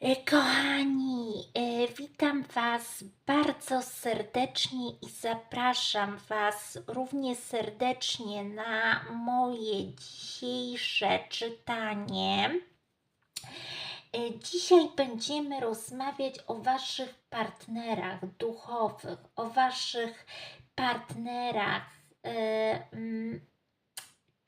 E, Kochani, e, witam Was bardzo serdecznie i zapraszam Was równie serdecznie na moje dzisiejsze czytanie. E, Dzisiaj będziemy rozmawiać o Waszych partnerach duchowych, o Waszych partnerach mm,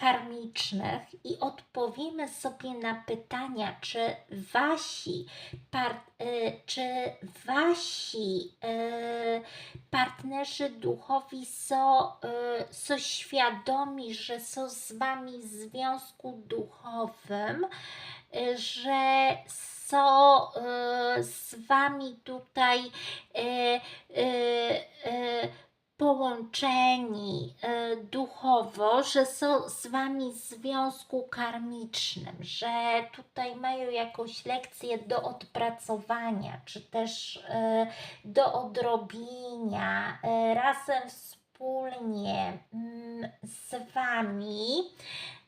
karmicznych i odpowiemy sobie na pytania, czy wasi, par, y, czy wasi y, partnerzy duchowi są, y, są świadomi, że są z wami w związku duchowym, że są z wami tutaj połączeni e, duchowo, że są z wami w związku karmicznym, że tutaj mają jakąś lekcję do odpracowania, czy też e, do odrobienia, e, razem wspólnie mm, z wami.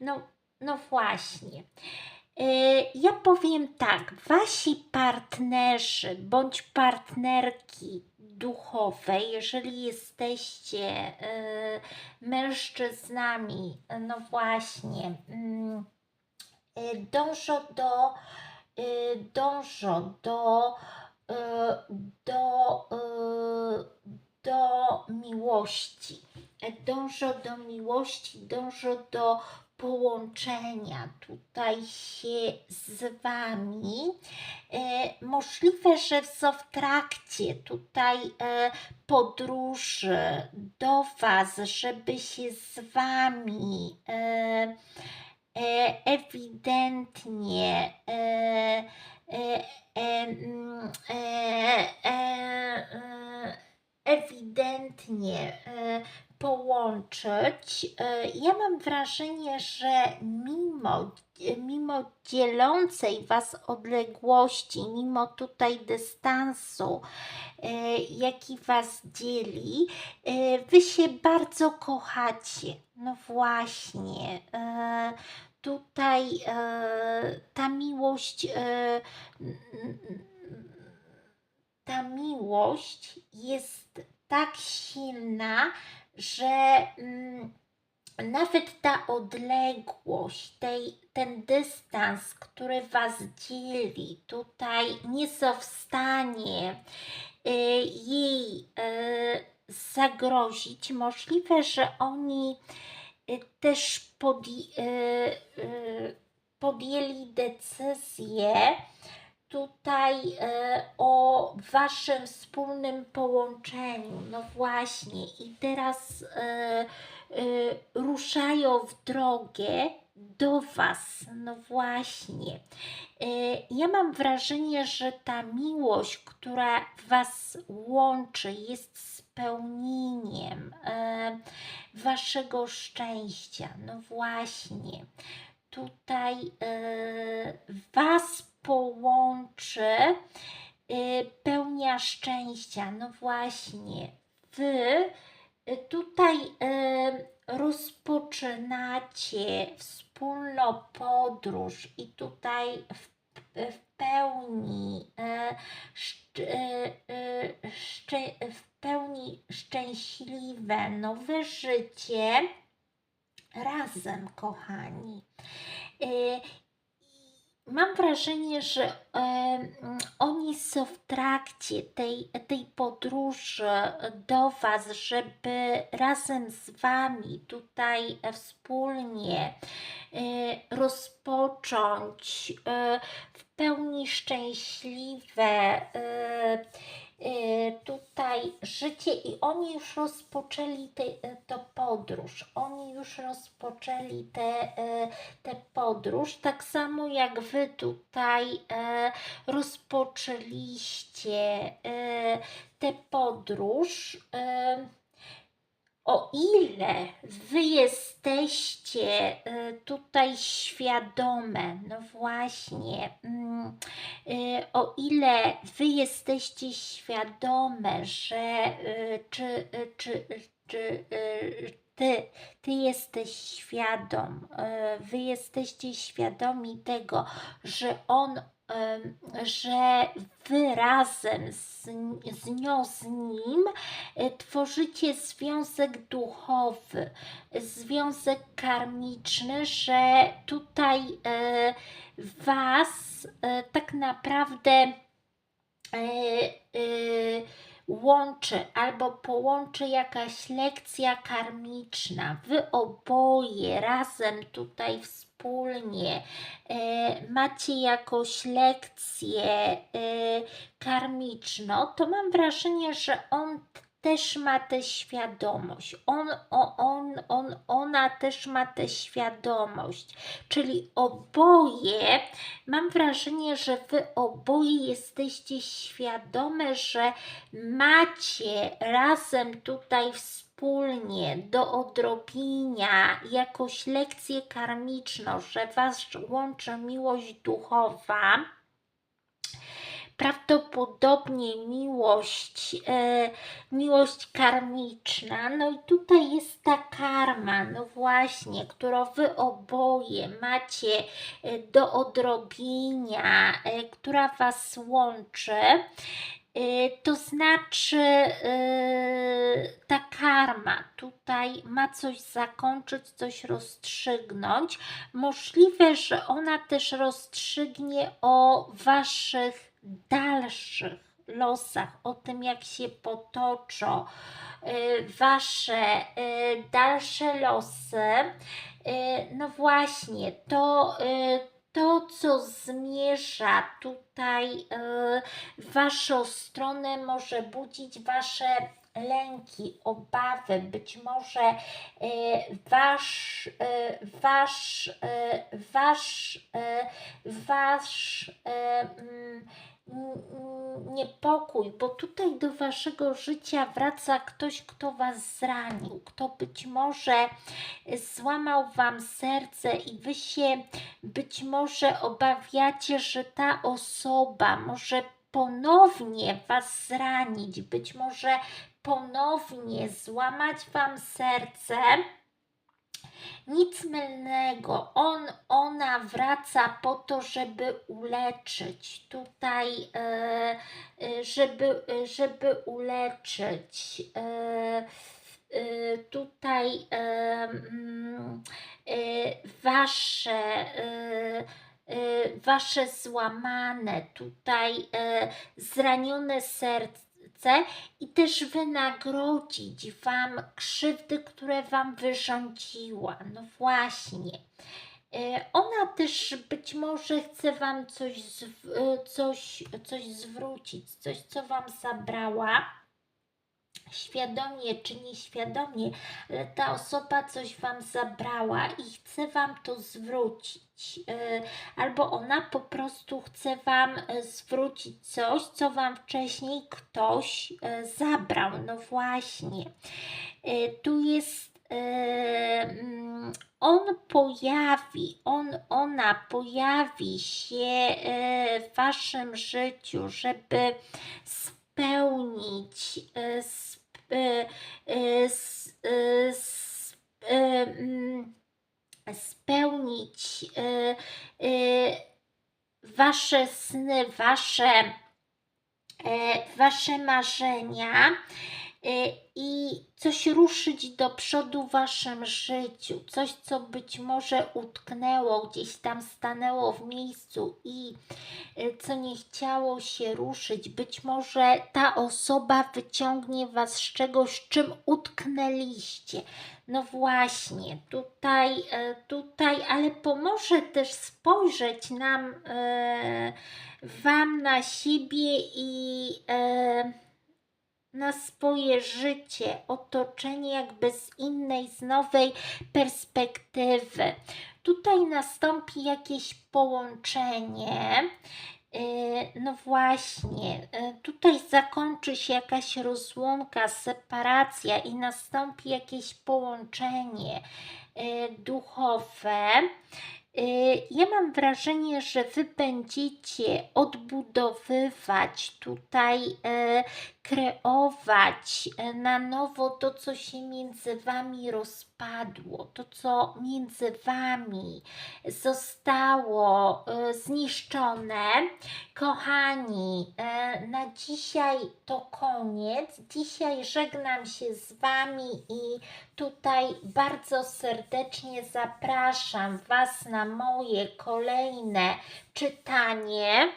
No, no właśnie. Ja powiem tak, wasi partnerzy bądź partnerki duchowe, jeżeli jesteście e, mężczyznami, no właśnie, mm, e, dążą do, e, dążą do, e, do, e, do miłości. Dążą do miłości, dążą do połączenia tutaj się z Wami. E, możliwe, że w trakcie tutaj e, podróży do Was, żeby się z Wami e, e, ewidentnie e, e, e, mm, e, e, e, ewidentnie e, połączyć. E, Ja mam wrażenie, że mimo, mimo dzielącej Was odległości, mimo tutaj dystansu, e, jaki Was dzieli, e, Wy się bardzo kochacie. No właśnie. e, Tutaj ta miłość, ta miłość jest tak silna, że mm, nawet ta odległość, tej, ten dystans, który Was dzieli, tutaj nie są w stanie y, jej y, zagrozić. Możliwe, że oni y, też podj- y, y, podjęli decyzję, tutaj e, o waszym wspólnym połączeniu. No właśnie, i teraz e, ruszają w drogę do was. No właśnie. E, ja mam wrażenie, że ta miłość, która was łączy, jest spełnieniem e, waszego szczęścia. No właśnie. Tutaj was połączy y, pełnia szczęścia. No właśnie, wy y, tutaj y, rozpoczynacie wspólną podróż i tutaj w, w pełni szcz, w pełni szczęśliwe nowe życie razem, kochani. Mam wrażenie, że oni są w trakcie tej, tej podróży do Was, żeby razem z Wami tutaj wspólnie e, rozpocząć e, w pełni szczęśliwe e, tutaj życie i oni już rozpoczęli tę te, podróż. Oni już rozpoczęli tę e, tę podróż, tak samo jak Wy tutaj e, rozpoczęliście e, tę podróż. O ile Wy jesteście e, tutaj świadome, no właśnie, mm, e, o ile Wy jesteście świadome, że e, czy, czy, czy Ty, ty jesteś świadom, wy jesteście świadomi tego, że on że wy razem z, z nią, z nim e, tworzycie związek duchowy, związek karmiczny, że tutaj e, was e, tak naprawdę łączy albo połączy jakaś lekcja karmiczna. Wy oboje razem tutaj wspólnie e, macie jakąś lekcję e, karmiczną, to mam wrażenie, że on też ma tę świadomość. On, on, on, ona też ma tę świadomość. Czyli oboje, mam wrażenie, że wy oboje jesteście świadome, że macie razem tutaj wspólnie do odrobienia jakąś lekcję karmiczną, że Was łączy miłość duchowa, prawdopodobnie miłość, e, miłość karmiczna. No i tutaj jest ta karma, no właśnie, którą Wy oboje macie e, do odrobienia, e, która Was łączy. Y, To znaczy, y, ta karma tutaj ma coś zakończyć, coś rozstrzygnąć. Możliwe, że ona też rozstrzygnie o Waszych dalszych losach, o tym, jak się potoczą y, Wasze y, dalsze losy. Y, No właśnie, to to, co zmierza tutaj w Waszą stronę, może budzić Wasze lęki, obawy, być może Wasz, Wasz, Wasz, Wasz mm, mm, niepokój, bo tutaj do Waszego życia wraca ktoś, kto Was zranił, kto być może złamał Wam serce i Wy się być może obawiacie, że ta osoba może ponownie Was zranić, być może ponownie złamać Wam serce. Nic mylnego. On, ona wraca po to, żeby uleczyć. Tutaj, e, e, żeby, żeby uleczyć. E, tutaj mm, wasze, wasze złamane, tutaj zranione serce i też wynagrodzić Wam krzywdy, które Wam wyrządziła. No właśnie. E, Ona też być może chce Wam coś, e, coś, coś zwrócić, coś, co Wam zabrała świadomie czy nieświadomie, ale ta osoba coś Wam zabrała i chce Wam to zwrócić. E, Albo ona po prostu chce Wam e, zwrócić coś, co Wam wcześniej ktoś e, zabrał. No właśnie. Tu jest. mm, On pojawi, on, ona pojawi się w Waszym życiu, żeby spełnić, spełnić wasze sny, wasze, e, wasze marzenia i coś ruszyć do przodu w waszym życiu, coś, co być może utknęło, gdzieś tam stanęło w miejscu i e, co nie chciało się ruszyć. Być może ta osoba wyciągnie was z czegoś, czym utknęliście. No właśnie, tutaj, e, tutaj, ale pomoże też spojrzeć nam, e, wam na siebie i e, na swoje życie, otoczenie jakby z innej, z nowej perspektywy. Tutaj nastąpi jakieś połączenie. Yy, No właśnie, yy, tutaj zakończy się jakaś rozłąka, separacja i nastąpi jakieś połączenie yy, duchowe. Yy, Ja mam wrażenie, że Wy będziecie odbudowywać tutaj, yy, kreować yy, na nowo to, co się między Wami rozpoczęło spadło, to co między Wami zostało e, zniszczone. Kochani, e, na dzisiaj to koniec. Dzisiaj żegnam się z Wami i tutaj bardzo serdecznie zapraszam Was na moje kolejne czytanie.